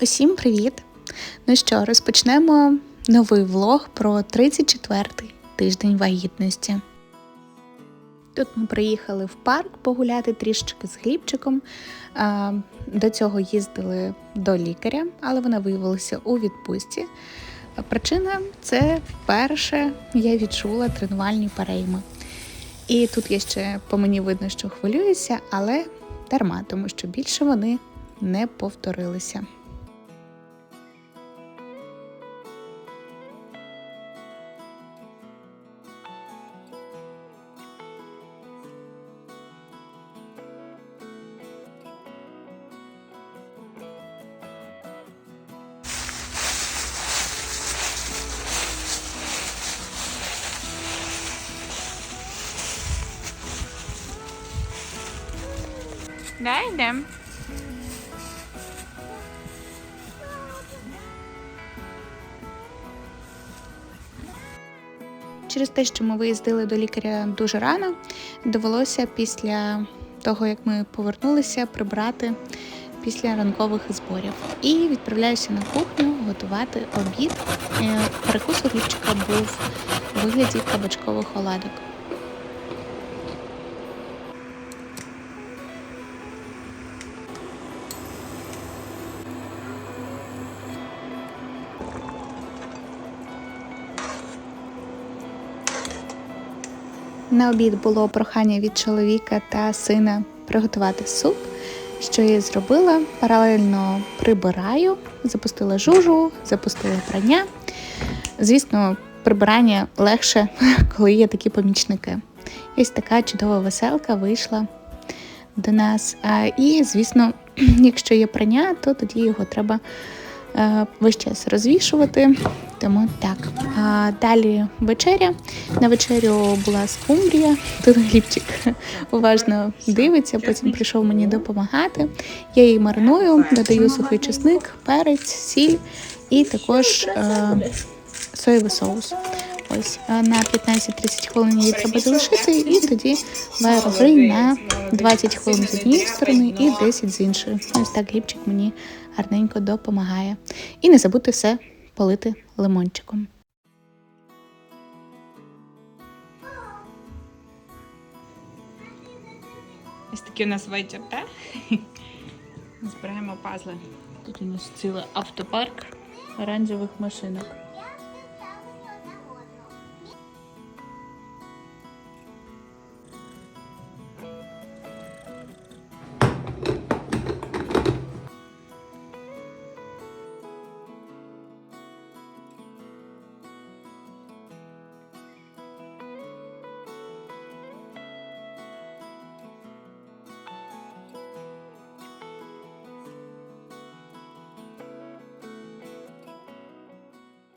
Усім привіт! Ну що, розпочнемо новий влог про 34-й тиждень вагітності. Тут ми приїхали в парк погуляти трішечки з Глібчиком. До цього їздили до лікаря, але вона виявилася у відпустці. Причина це вперше я відчула тренувальні перейми. І тут я ще по мені видно, що хвилююся, але дарма, тому що більше вони не повторилися. Да, йдемо. Через те, що ми виїздили до лікаря дуже рано, довелося після того, як ми повернулися, прибрати після ранкових зборів. І відправляюся на кухню готувати обід. Е, Перекус у Глібчика був у вигляді кабачкових оладок. На обід було прохання від чоловіка та сина приготувати суп, що я зробила. Паралельно прибираю, запустила жужу, запустила прання. Звісно, прибирання легше, коли є такі помічники. Ось така чудова веселка вийшла до нас. І, звісно, якщо є прання, то тоді його треба е, весь час розвішувати. Тому так. А далі вечеря. На вечерю була скумбрія. Тут Глібчик уважно дивиться, потім прийшов мені допомагати. Я її мариную, додаю сухий чесник, перець, сіль і також е, соєвий соус. Ось на 15-30 хвилин її треба залишити, і тоді в аерогриль на 20 хвилин з однієї сторони і 10 з іншої. Ось так Глібчик мені гарненько допомагає. І не забудьте все полити лимончиком. Ось такий у нас вечір, так? Збираємо пазли. Тут у нас цілий автопарк оранжевих машинок.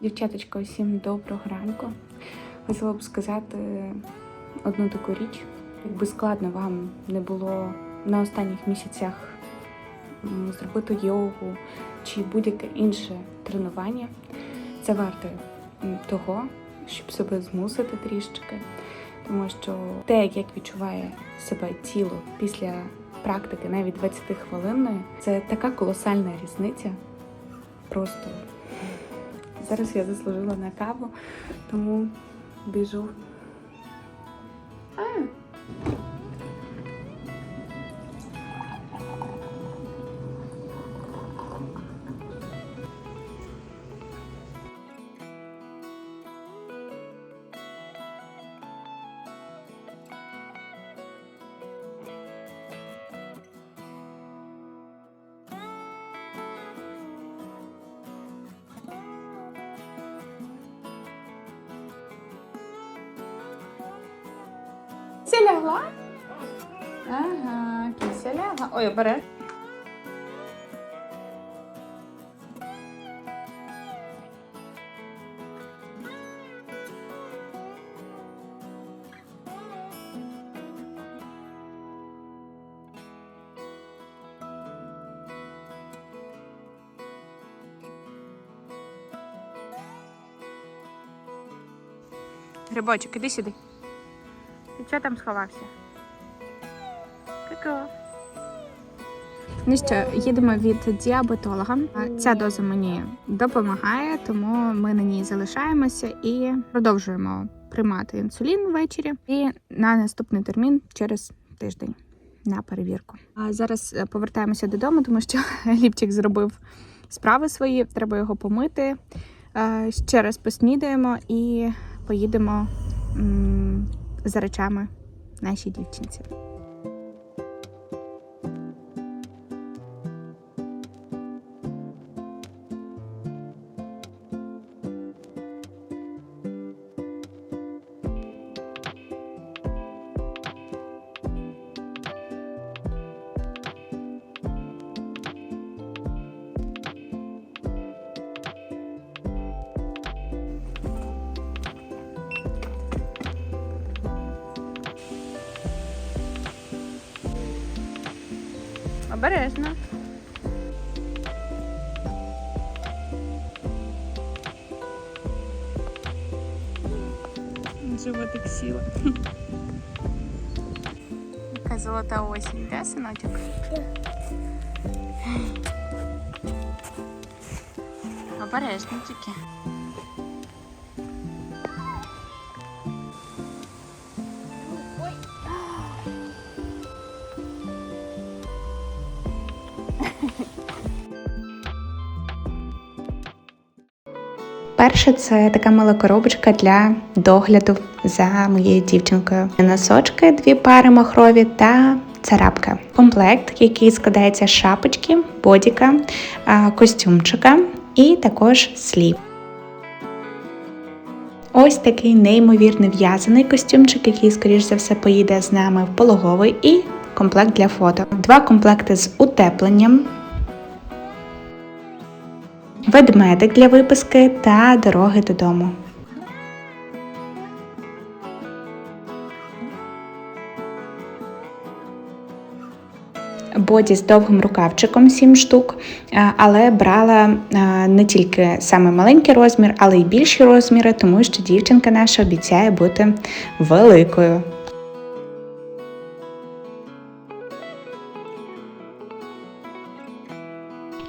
Дівчаточка, усім доброго ранку. Хотіла б сказати одну таку річ. Якби складно вам не було на останніх місяцях зробити йогу чи будь-яке інше тренування, це варте м, того, щоб себе змусити трішечки. Тому що те, як відчуває себе тіло після практики, навіть 20 хвилинної, це така колосальна різниця. Просто Зараз я заслужила на каву, тому біжу. А. Ой, бере. Грибочок, іди сюди. Ти чого там сховався? Ку-ку. Ну що, їдемо від діабетолога. Ця доза мені допомагає, тому ми на ній залишаємося і продовжуємо приймати інсулін ввечері. І на наступний термін через тиждень на перевірку. А зараз е, повертаємося додому, тому що ліпчик зробив справи свої. Треба його помити. Е, Ще раз поснідаємо і поїдемо за речами нашій дівчинці. Обережно. Животик сіла. Яка золота осінь, де, синочок? Обережно тільки. Перше, це така мала коробочка для догляду за моєю дівчинкою. Носочки, дві пари махрові та царапка. Комплект, який складається з шапочки, бодіка, костюмчика і також слів. Ось такий неймовірно в'язаний костюмчик, який, скоріш за все, поїде з нами в пологовий, і комплект для фото. Два комплекти з утепленням, ведмедик для виписки та дороги додому. Боді з довгим рукавчиком 7 штук, е, але брала е, не тільки саме маленький розмір, але й більші розміри, тому що дівчинка наша обіцяє бути великою.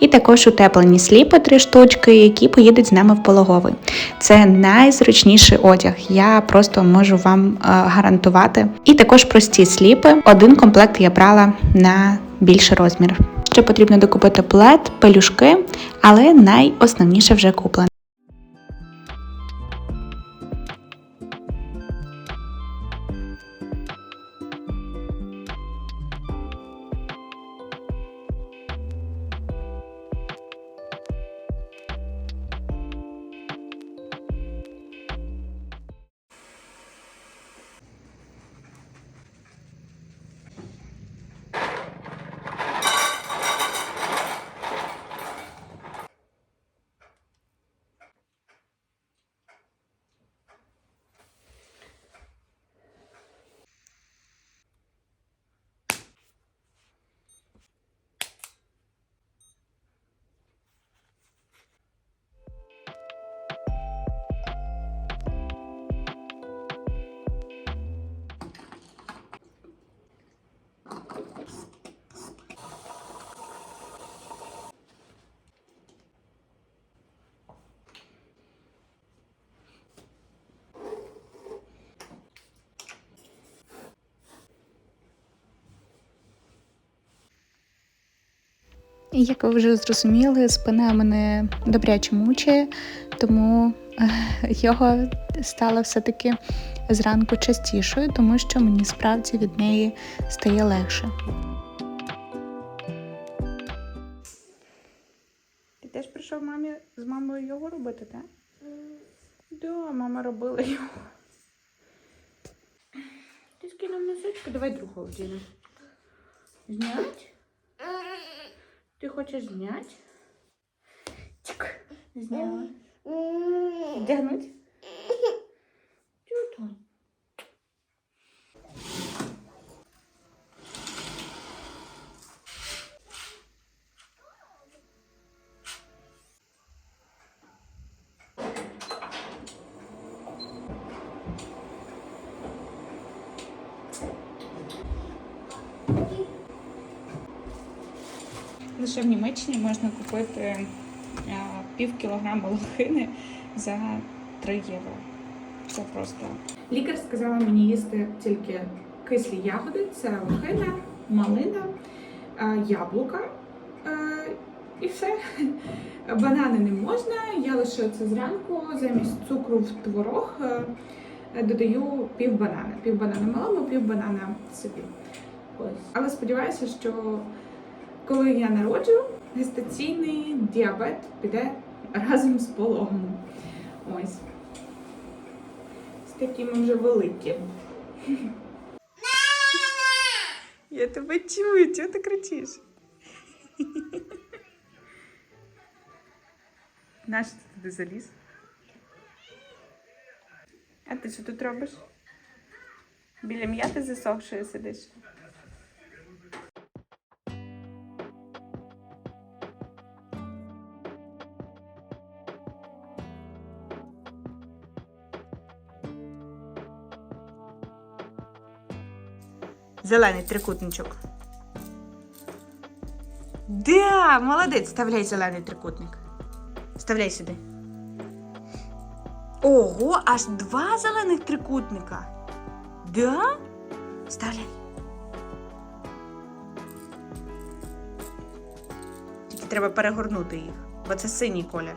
І також утеплені сліпи три штучки, які поїдуть з нами в пологовий. Це найзручніший одяг. Я просто можу вам е, гарантувати. І також прості сліпи. Один комплект я брала на більший розмір. Ще потрібно докупити плед, пелюшки, але найосновніше вже куплено. Як ви вже зрозуміли, спина мене добряче мучає, тому е, його стало все-таки зранку частішою, тому що мені справді від неї стає легше. Ти теж прийшов мамі з мамою його робити, так? Да, мама робила його. Ти скинув носочку, давай другого вдіну. Знять? Ти хочеш зняти? Зняла. Вдягнуть? Чого Лише в Німеччині можна купити е, пів кілограма лохини за 3 євро. Це просто. Лікар сказала мені їсти тільки кислі ягоди, це лохина, малина, е, яблука е, і все. Банани не можна. Я лише це зранку замість цукру в творог додаю пів банана. Пів банана малому, пів банана собі. Ось. Але сподіваюся, що коли я народжу, гестаційний діабет піде разом з пологом. Ось. З такими вже великі. Я тебе чую, чого ти кричиш? Нащо ти туди заліз? А ти що тут робиш? Біля м'яти засохшої сидиш. Зелений трикутничок. Да, молодець, вставляй зелений трикутник. Вставляй сюди. Ого, аж два зелених трикутника. Да? Вставляй. Тільки треба перегорнути їх, бо це синій колір.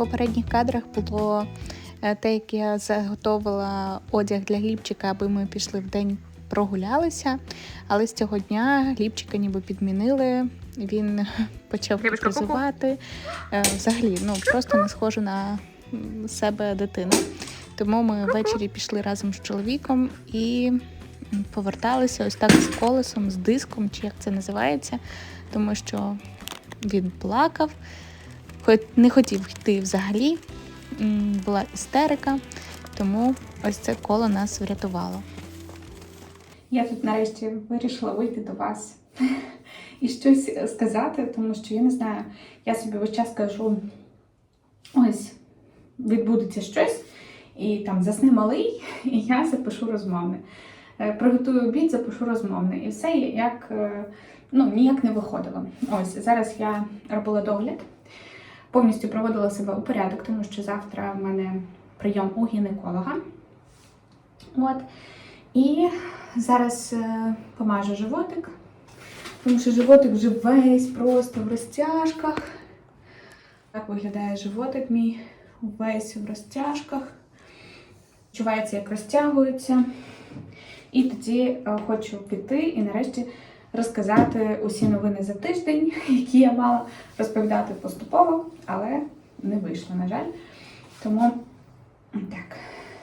попередніх кадрах було е, те, як я заготовила одяг для Глібчика, аби ми пішли в день прогулялися. Але з цього дня Глібчика ніби підмінили. Він почав капризувати. Е, Взагалі, ну просто не схожу на себе дитину. Тому ми ввечері пішли разом з чоловіком і поверталися ось так з колесом, з диском, чи як це називається, тому що він плакав, не хотів йти взагалі. Була істерика, тому ось це коло нас врятувало. Я тут нарешті вирішила вийти до вас і щось сказати, тому що я не знаю, я собі весь час кажу: ось відбудеться щось, і там засне малий, і я запишу розмовне. Е, Приготую обід, запишу розмовне. І все як е, ну, ніяк не виходило. Ось зараз я робила догляд, повністю проводила себе у порядок, тому що завтра в мене прийом у гінеколога. От. І зараз е, помажу животик, тому що животик вже весь просто в розтяжках. Так виглядає животик мій весь в розтяжках. Відчувається, як розтягується. І тоді е, хочу піти і нарешті розказати усі новини за тиждень, які я мала розповідати поступово, але не вийшло, на жаль. Тому так,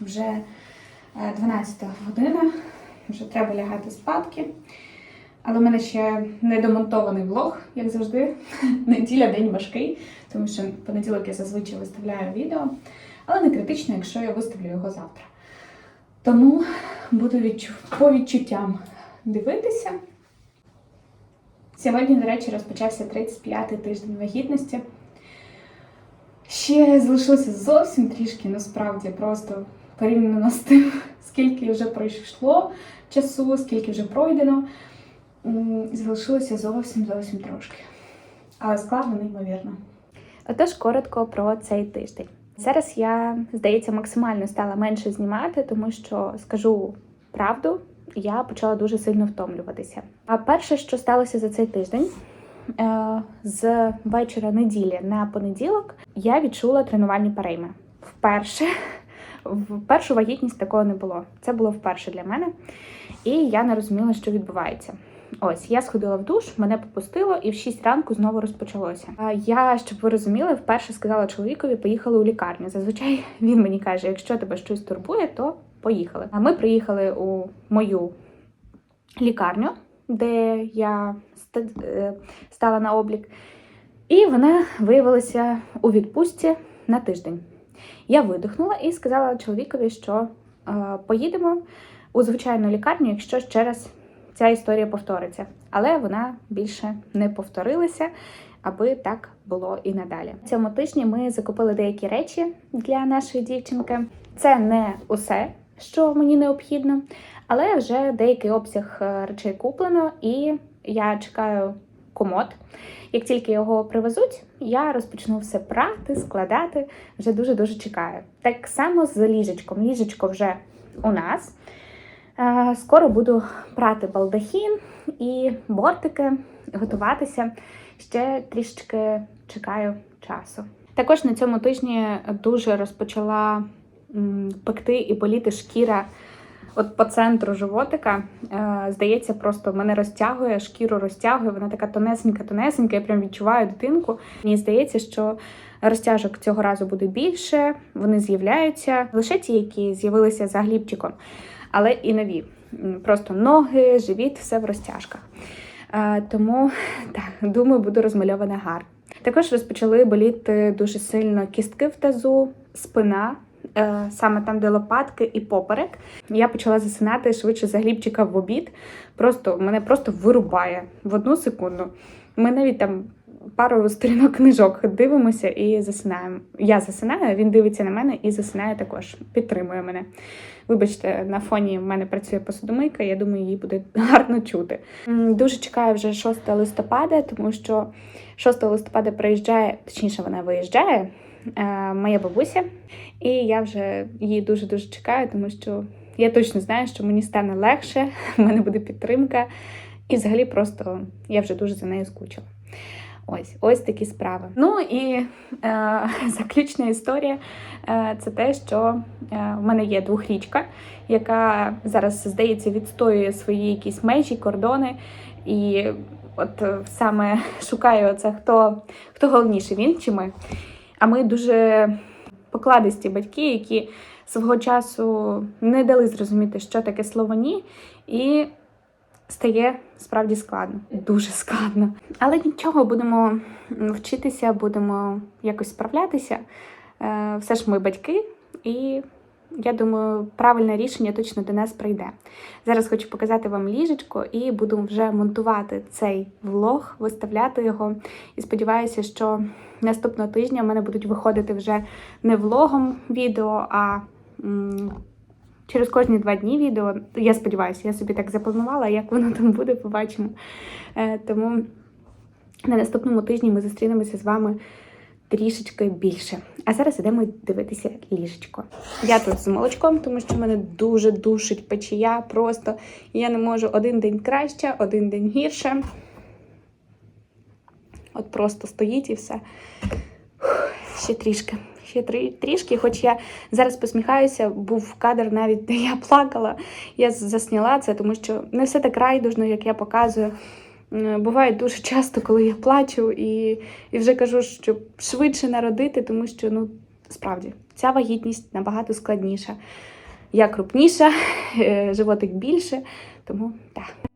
вже е, 12 година, вже треба лягати спадки. Але в мене ще не домонтований влог, як завжди. Неділя день важкий, тому що понеділок я зазвичай виставляю відео, але не критично, якщо я виставлю його завтра. Тому буду відчу... по відчуттям дивитися. Сьогодні, до речі, розпочався 35-й тиждень вагітності. Ще залишилося зовсім трішки, насправді, просто порівняно з тим, скільки вже пройшло часу, скільки вже пройдено. Залишилося зовсім зовсім трошки. Але складно, неймовірно. Отож, коротко про цей тиждень. Зараз я, здається, максимально стала менше знімати, тому що скажу правду, я почала дуже сильно втомлюватися. А перше, що сталося за цей тиждень, е, з вечора неділі на понеділок я відчула тренувальні перейми. Вперше в першу вагітність такого не було. Це було вперше для мене, і я не розуміла, що відбувається. Ось я сходила в душ, мене попустило, і в 6 ранку знову розпочалося. Я, щоб ви розуміли, вперше сказала чоловікові, поїхали у лікарню. Зазвичай він мені каже: якщо тебе щось турбує, то поїхали. А ми приїхали у мою лікарню, де я е, стала на облік, і вона виявилася у відпустці на тиждень. Я видихнула і сказала чоловікові, що е, поїдемо у звичайну лікарню, якщо ще раз ця історія повториться. Але вона більше не повторилася, аби так було і надалі. Цьому тижні ми закупили деякі речі для нашої дівчинки. Це не усе, що мені необхідно, але вже деякий обсяг е, речей куплено, і я чекаю комод. Як тільки його привезуть, я розпочну все прати, складати. Вже дуже дуже чекаю. Так само з ліжечком. Ліжечко вже у нас. Е, Скоро буду прати балдахін і бортики, готуватися. Ще трішечки чекаю часу. Також на цьому тижні дуже розпочала пекти і боліти шкіра. От по центру животика, е, здається, просто мене розтягує, шкіру розтягує, вона така тонесенька, тонесенька, я прям відчуваю дитинку. Мені здається, що розтяжок цього разу буде більше, вони з'являються лише ті, які з'явилися за глібчиком, але і нові. Просто ноги, живіт, все в розтяжках. Е, Тому так, думаю, буду розмальована гарно. Також розпочали боліти дуже сильно кістки в тазу, спина, саме там, де лопатки і поперек. Я почала засинати швидше за глібчика в обід. Просто мене просто вирубає в одну секунду. Ми навіть там пару сторінок книжок дивимося і засинаємо. Я засинаю, він дивиться на мене і засинає також. Підтримує мене. Вибачте, на фоні в мене працює посудомийка, я думаю, її буде гарно чути. Дуже чекаю вже 6 листопада, тому що 6 листопада приїжджає, точніше, вона виїжджає, е, моя бабуся. І я вже її дуже-дуже чекаю, тому що я точно знаю, що мені стане легше, в мене буде підтримка. І взагалі просто я вже дуже за нею скучила. Ось, ось такі справи. Ну і е, заключна історія е, це те, що е, в мене є двохрічка, яка зараз, здається, відстоює свої якісь межі, кордони. І от е, саме шукає оце, хто, хто головніше, він чи ми. А ми дуже покладисті батьки, які свого часу не дали зрозуміти, що таке слово ні, і стає справді складно, дуже складно. Але нічого, будемо вчитися, будемо якось справлятися. Е, Все ж ми батьки, і я думаю, правильне рішення точно до нас прийде. Зараз хочу показати вам ліжечко і буду вже монтувати цей влог, виставляти його. І сподіваюся, що наступного тижня в мене будуть виходити вже не влогом відео, а через кожні два дні відео. Я сподіваюся, я собі так запланувала, як воно там буде, побачимо. Е, тому на наступному тижні ми зустрінемося з вами трішечки більше. А зараз ідемо дивитися ліжечко. Я тут з молочком, тому що мене дуже душить печія. Просто я не можу один день краще, один день гірше. От просто стоїть і все. Ще трішки, ще трі- трішки, хоч я зараз посміхаюся, був кадр навіть, де я плакала. Я засняла це, тому що не все так райдужно, як я показую. Е, Буває дуже часто, коли я плачу і, і вже кажу, що швидше народити, тому що ну справді ця вагітність набагато складніша. Я крупніша, е, животик більше, тому так.